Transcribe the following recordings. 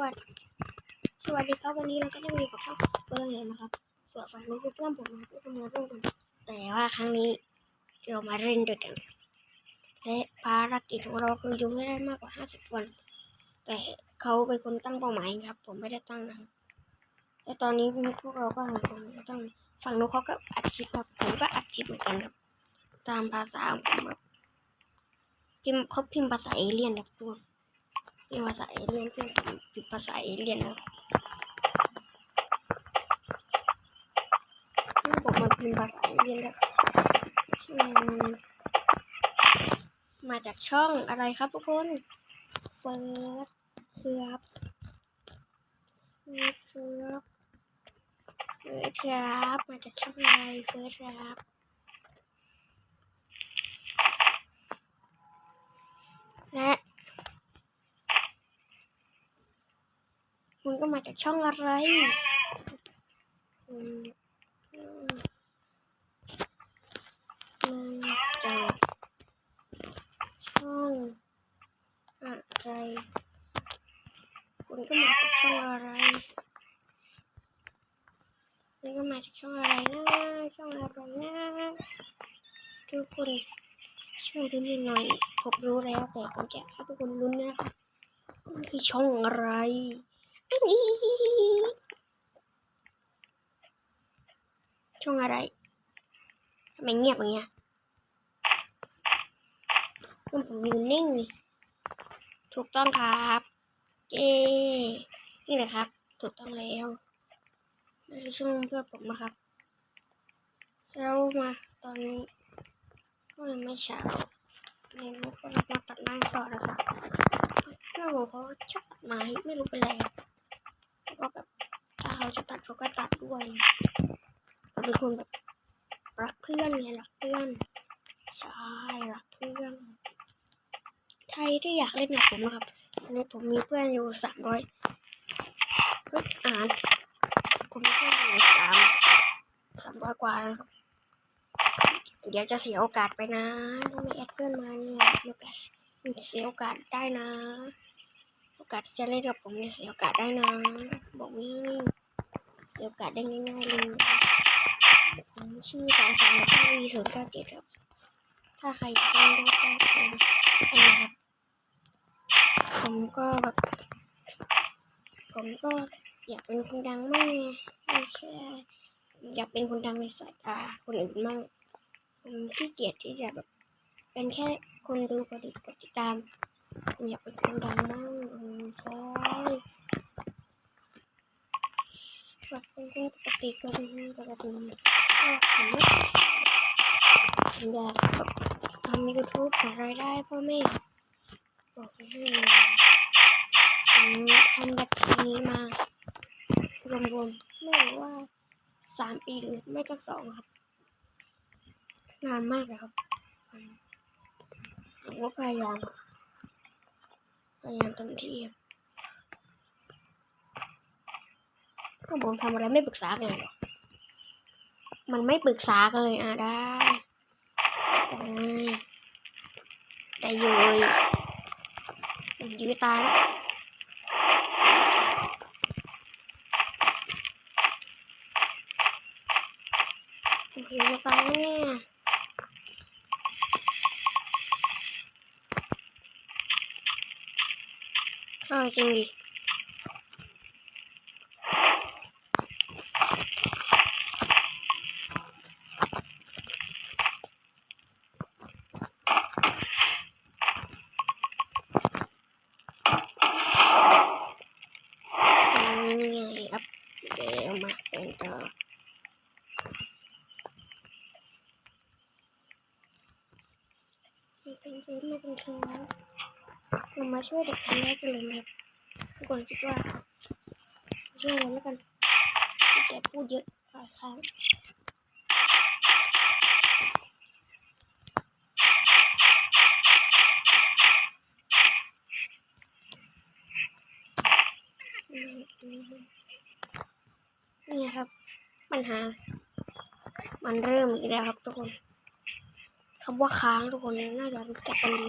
วัสดีสวัสดีครับวันนี้เราก็จะมาอยู่กับช่องเพื่อนเลยนะครับ ส่วนฝั่งนู้นคือเพื่อนผมนะครับที่ทำงานร่วมกันแต่ว่าครั้งนี้เรามาเล่นด้วยกัน และภารกิจของเราคืออยู่ไม่ได้มากกว่า50วัน แต่เขาเป็นคนตั้งเป้าหมายครับ ผมไม่ได้ตั้งนะครับและตอนนี้พวกเราก็หาคนตั้งฝั่งนู้นเขาก็อัดคลิปครับผมก็อัดคลิปเหมือนกันครับ ตามภาษาของผมครับพิมพ์เขาพิมพ์ภาษาเอเลี่ยนครับทุกคน พิมพ์ภาษาเอเลี่ยนเพื่อนผมพิมพ์ภาษาเอเลี่ยนนะเพื่ผมมันพิมพ์ภาษาเอเลี่ยนแล้วมาจากช่องอะไรครับทุกคนเฟิร์สครับเฟิร์สเฟิร์สครับมาจากช่องอะไรเฟิร์สครับ และคุณก็มาจาก ช่องอะไรคุณก็มาจากช่องอะไรคุณก็มาจากช่องอะไรคุณก็มาจากช่องอะไรนะช่องอะไรนะทุกคนช่วยดูนิดหน่อยผมรู้แล้วแต่ผมจะให้ทุกคนลุ้นนะครับมันคือช่องอะไรอันนี้ ช่องอะไรทำไมเงียบอย่างเงี้ยเพื่อนผมอยู่นิ่งนี่ถูกต้องครับเย้นี่แหละครับ ถูกต้องแล้วนี่คือช่องเพื่อนผมนะครับ แล้วมาตอนนี้ก็ยังไม่เช้าเมนูก็รับมาตัดหน้าก่อนนะครับเพื่อนผมเขาชอบตัดไม้ไม่รู้เป็นไรแล้วก็แบบถ้าเขาจะตัดเขาก็ตัดด้วย เขาเป็นคนแบบรักเพื่อนไงรักเพื่อน ใช่รักเพื่อนใครที่อยากเล่นกับผมนะครับตอนนี้ผมมีเพื่อนอยู่สามร้อยเพิ่งอ่านผมมีเพื่อนอยู่สามสามร้อยกว่าแล้วครับเดี๋ยวจะเสียโอกาสไปนะถ้าไม่แอดเพื่อนมาเนี่ยโอกาสเสียโอกาสได้นะ โอกาสที่จะเล่นกับผมเนี่ยเสียโอกาสได้นะ บอกนี่เสียโอกาสได้ง่ายๆเลย ผมชื่อสองสามเก้าวีศูนย์เก้าเจ็ดครับ ถ้าใครอยากเล่นก็แจ้งผมอันนี้ครับ ผมก็แบบ ผมก็อยากเป็นคนดังมากไงไม่ใช่อยากเป็นคนดังในสายตาคนอื่นมากผมขี้เกียจที่จะแบบ เป็นแค่คนดูกดติดกดติดตามผมอยากเป็นคนดังมากอืมใช่แบบเป็นคนปกติคนปกติ อยากทำยูทูบหารายได้พ่อแม่บอกให้เลยผมทำแบบนี้มารวมๆไม่รู้ว่าสามปีหรือไม่ก็สองครับ นานมากเลยครับผมก็พยายามพยายามเต็มที่ครับก็ผมทำอะไรไม่ปรึกษาเลยหรอ มันไม่ปรึกษากันเลยอะได้ได้ได้อยุยยุยตายแล้วยุยจะตายเนี่ยใช่จริงดิยังไงครับเดี๋ยวมาเป็นต่อไม่เป็นไรไม่ เป็นไรเรามาช่วยเด็กคนแรกกันเลยไหมครับทุกคนคิดว่า ช่วยเลยแล้วกันที่แกพูดเยอะหลายครั้งนี่ครับ ปัญหา มันเริ่มอีกแล้วครับทุกคนคำว่าค้างทุกคนน่าจะรู้จักกันดี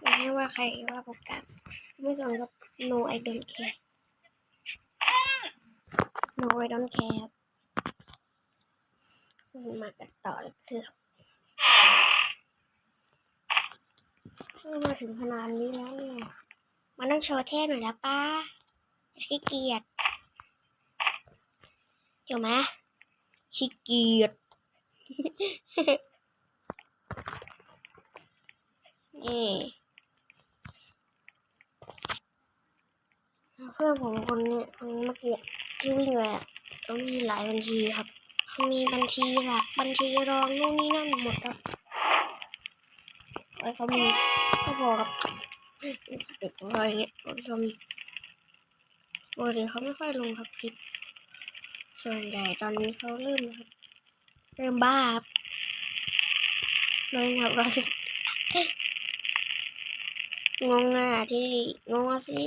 ไม่ให้ว่าใครว่าผมกันไม่สนกับ no I don't care no I don't care ครับมากันต่อเลยคือมาถึงขนาดนี้แล้วเนี่ยมันต้องโชว์เท่หน่อยนะป้าขี้เกียจเดี๋ยวไหมขี้เกียจนี่ พื่อนผมคนนี้คนเมื่อกี้ที่วิ่งเลยอะเขามีหลายบัญชีครับเขามีบัญชีหลักบัญชีรองนู่นนี่นั่นหมดครับไว้เขามีก็พอครับเด็กอะไรเงี้ยเขามีปกติเขาไม่ค่อยลงครับคลิปส่วนใหญ่ตอนนี้เขาเริ่มครับเริ่มบ้าครับเริ่มแบบว่างงอะที่งงอะสิ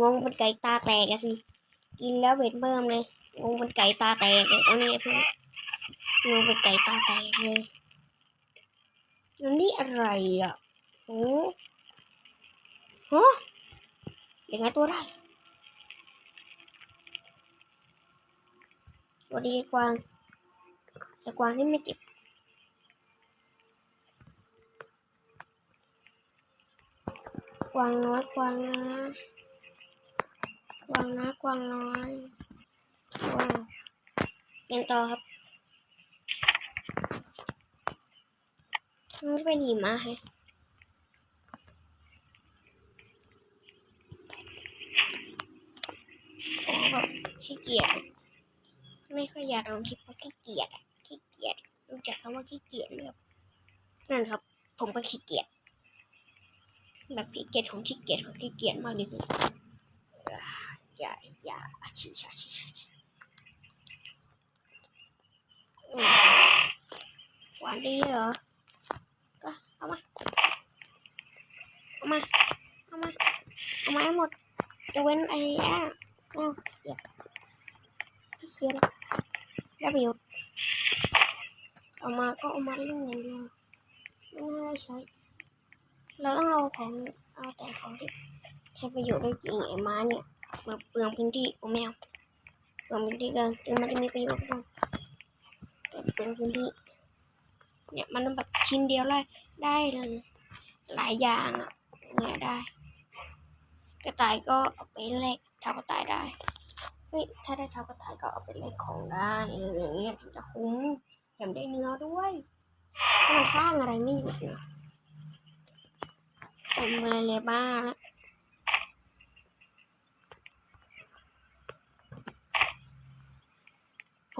งงเป็นไก่ตาแตกอะสิ กินแล้วเบ็ดเบิ่มเลย งงเป็นไก่ตาแตกเลยตอนนี้เพื่อนงงเป็นไก่ตาแตกเลยแล้วนี่อะไรอะโอ้โหยังไงตัวได้สวัสดีไอ้กวางไอ้กวางที่ไม่เจ็บกวางน้อยกวางนะ กวางนะกวางน้อยกวางเป็นต่อครับมันเป็นหิมะฮะผมแบบขี้เกียจไม่ค่อยอยากลงคลิปเพราะขี้เกียจอะขี้เกียจรู้จักคำว่าขี้เกียจไหมครับนั่นครับ ผมก็ขี้เกียจแบบขี้เกียจของขี้เกียจของขี้เกียจมากที่สุด อย่าอย่าชิชาชิชาชิอืมหวานดีเหรอ ก็เอามา เอามา เอามา เอามาให้หมดจะเว้นไอ้อะเอาเกียจขี้เกียจแล้วประโยชน์เอามาก็เอามาเรื่องอย่างเดียวไม่ได้ใช้เราต้องเอาของเอาแต่ของที่ใช้ประโยชน์ได้จริงไอ้ม้าเนี่ย เปลืองพื้นที่โอ้แมวเปลืองพื้นที่กินถึงมันจะมีประโยชน์ก็แต่เปลืองพื้นที่ เนี่ยมันแบบชิ้นเดียวได้ได้เลยหลายอย่างอะเนี่ยได้ กระต่ายก็เอาไปแลกเท้ากระต่ายได้เฮ้ยถ้าได้เท้ากระต่ายก็เอาไปแลกของได้เอออย่างเงี้ยถึงจะคุ้มแถมได้เนื้อด้วยมันสร้างอะไรไม่หยุดเนาะผมอะไรเลยบ้าแล้ว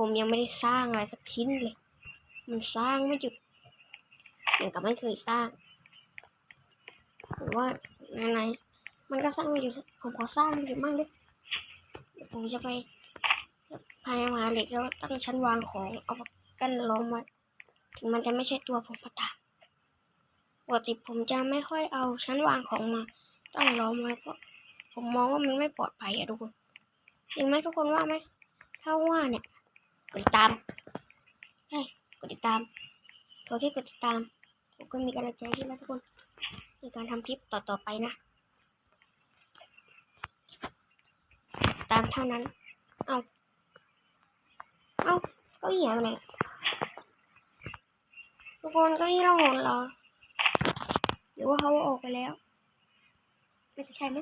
ผมยังไม่ได้สร้างอะไรสักชิ้นเลย มันสร้างไม่หยุดอย่างกับไม่เคยสร้างผมว่าไหนๆมันก็สร้างไม่หยุดผมขอสร้างมันหยุดมากเลยเดี๋ยวผมจะไปพายามหาเหล็กแล้วตั้งชั้นวางของเอากั้นล้อมไว้ถึงมันจะไม่ใช่ตัวผมก็ตาปกติผมจะไม่ค่อยเอาชั้นวางของมาตั้งล้อมไว้เพราะผมมองว่ามันไม่ปลอดภัยอะทุกคนจริงไหมทุกคนว่าไหมถ้าว่าเนี่ย กดติดตามเฮ้ยกดติดตามเพียงแค่กดติดตาม ผมก็มีกำลังใจที่นะทุกคนในการทำคลิปต่อๆไปนะ ตามเท่านั้น เอาเอาก็อี้ยไปไหนทุกคนก็อี้เราหนเหรอหรือว่าเขาออกไปแล้วไม่ใช่ไหม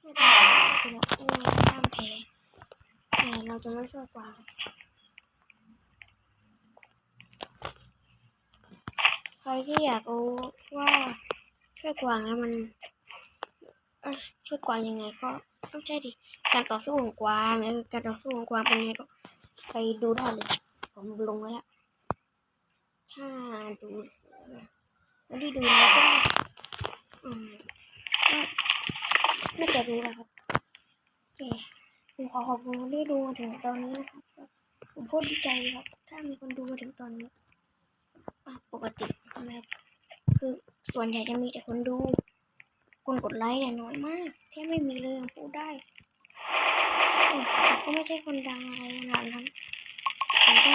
ไม่ได้ไปแล้ว เราจะไม่ช่วยกวางใครที่อยากรู้ว่าช่วยกวางแล้วมันช่วยกวางยังไงก็ต้องใช่ดิ การต่อสู้ของกวางเออการต่อสู้ของกวางเป็นไงก็ไปดูได้เลยผมลงไว้แล้วถ้าดูคนที่ดูแล้วก็อืมไม่จะรู้แล้วครับโอเค ผมขอขอบคุณคนที่ดูมาถึงตอนนี้นะครับ ผมโคตรดีใจครับ ถ้ามีคนดูมาถึงตอนนี้ปกตินะครับคือส่วนใหญ่จะมีแต่คนดู คนกดไลค์เนี่ยน้อยมากแทบไม่มีเลยพูดได้ผมก็ไม่ใช่คนดังอะไรขนาดนั้นผมก็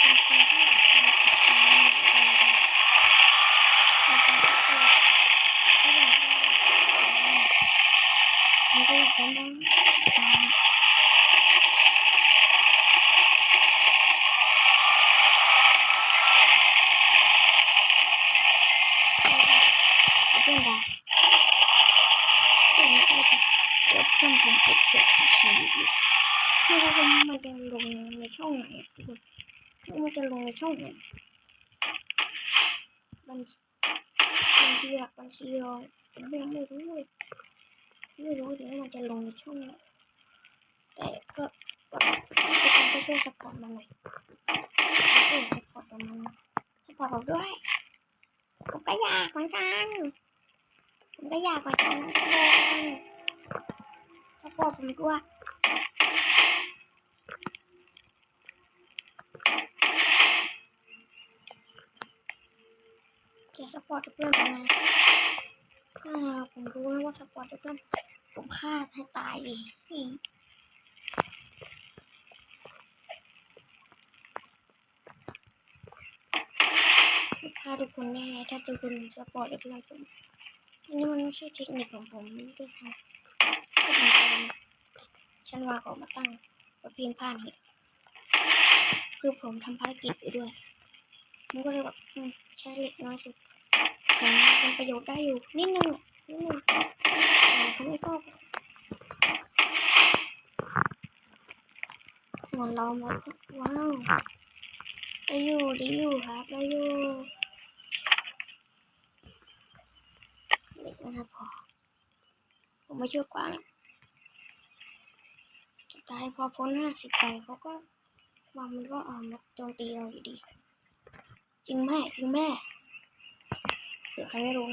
เป็นคนที่แบบมีจิตใจในการในการพูดก็อยากได้ผมก็อยากจะนั่งฟัง เอาเพื่อนดาเพื่อนไม่ใช่ค่ะเดี๋ยวเพื่อนผมติดเกือบ ทุกชีวิตเลยไม่รู้ว่ามันจะลงในช่องไหนทุกคนมันจะลงในช่องไหนบัญชีบัญชีหลักบัญชีรองผมยังไม่รู้เลยไม่รู้เลยว่ามันจะลงในช่องไหนแต่ก็ก็ก็ช่วยสปอร์ตมาหน่อยช่วยสปอร์ตมาณสปอร์ตเราด้วยผมก็อยากเหมือนกัน ก็อยากเหมือนกันนะทุกคนสปอร์ตผมด้วยเกียร์สปอร์ตกับเพื่อนผมนะถ้าผมรู้นะว่าสปอร์ตกับเพื่อนผมฆ่าให้ตายเลยอืมฆ่าทุกคนแน่ถ้าทุกคนสปอร์ตกับเพื่อนผม นนี้มันไม่ใช่เทคนิคของผมด้วยซ้ำก็เป็นการฉันวางออกมาตั้งประเพียนผ่านเหตุคือผมทำภารกิจไปด้วยผมก็เลยแบบอืมใช้เหล็กน้อยสุดผมเป็นประโยชน์ได้อยู่นิดนึงนิดนึงแต่เขาไม่ชอบเงินเราหมดว้าวได้อยู่ได้อยู่ครับได้อยู่เหล็ก นะครับพอผมไม่ช่วยกวางสุดท้ายพอพ้นห้าสิบไปเขาก็วางมันก็เอามาโจมตีเราอยู่ดี จริงแม่จริงแม่เผื่อใครไม่รู้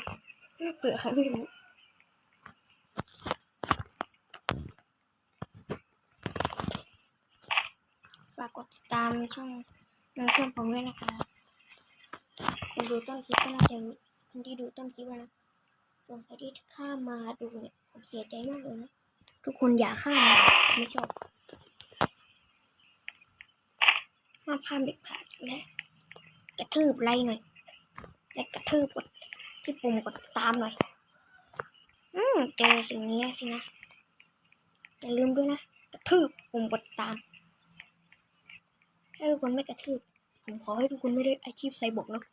เผื่อใครไม่รู้ฝากกดติดตามช่องน้องเพื่อนผมด้วยนะคะคนดูต้นคลิปก็น่าจะรู้คนที่ดูต้นคลิปแล้วนะ ส่วนใครที่ข้ามมาดูเนี่ยผมเสียใจมากเลยนะทุกคนอย่าข้ามนะไม่ชอบห้ามข้ามเด็ดขาดและกระทืบไล่หน่อย และกระทืบกดที่ปุ่มกดตามหน่อย อืมเจอสิ่งนี้สินะอย่าลืมด้วยนะกระทืบปุ่มกดตามถ้าทุกคนไม่กระทืบผมขอให้ทุกคนไม่ได้อาชีพไซบกเนาะ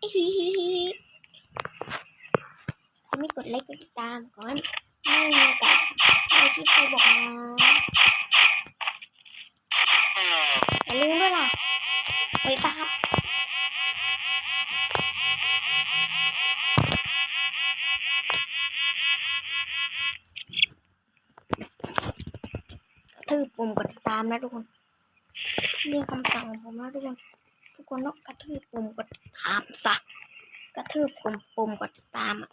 อิฮิฮิฮิฮิถ้า ไม่กดไลค์กดติดตามก่อนไม่มีโอกาสได้อาชีพไซบกนะอย่าลืมด้วยล่ะไปตามกระทืบปุ่มกดติดตามนะทุกคนนี่คำสั่งของผมนะทุกคน ทุกคนต้องกระทืบปุ่มกดติดตามซะ กระทืบปุ่มปุ่มกดติดตามอะ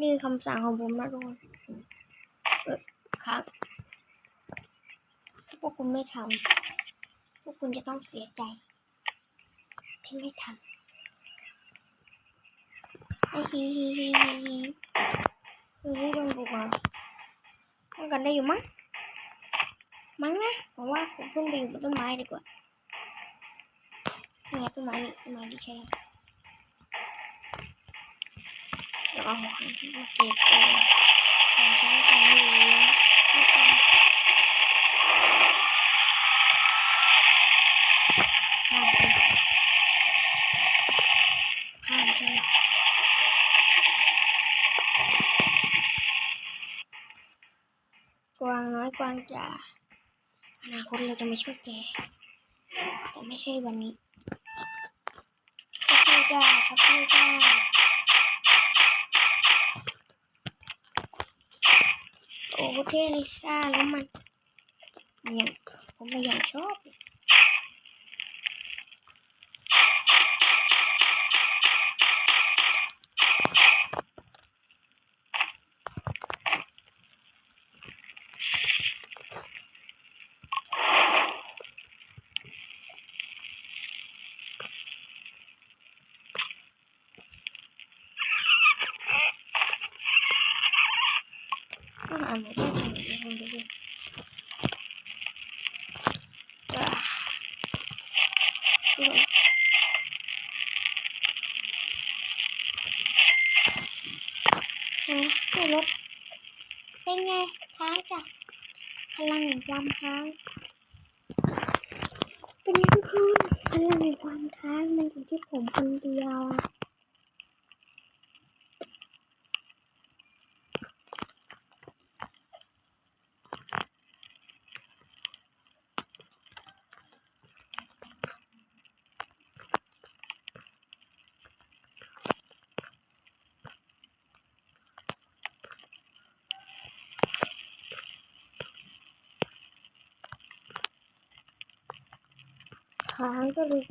นี่คำสั่งของผมนะทุกคนเออครับ ถ้าพวกคุณไม่ทำพวกคุณจะต้องเสียใจ ที่ไม่ทำไอ้ฮีฮีฮีฮีฮีคือที่โดนบุกอะป้องกันได้อยู่มั้งมั้งนะผมว่าผมเพิ่งไปอยู่บนต้นไม้ดีกว่า ไงต้นไม้นี่ต้นไม้ดีใช่ไหมแล้วเอาของมาเก็บเองของใช้กันอยู่ไม่ต้องข้ามไปข้ามไปกวางน้อยกวางจ๋าอนาคตเราจะม่ช่วยแกแต่ไม่ใช่วันนี้ จ้าครับพี่จ้าโอ้เท่เลยจ้าแล้วมันอย่างผมไม่อย่างชอบเลยก็อ่านหมดได้ทำหมดเลยคนดูดิจ้าทุกคนเห็นไหมไม่ลดเป็นไงค้างจ้ะ พลังแห่งความค้างเป็นไงทุกคนพลังแห่งความค้างมันอยู่ที่ผมคนเดียวอะ ค้างก็เลย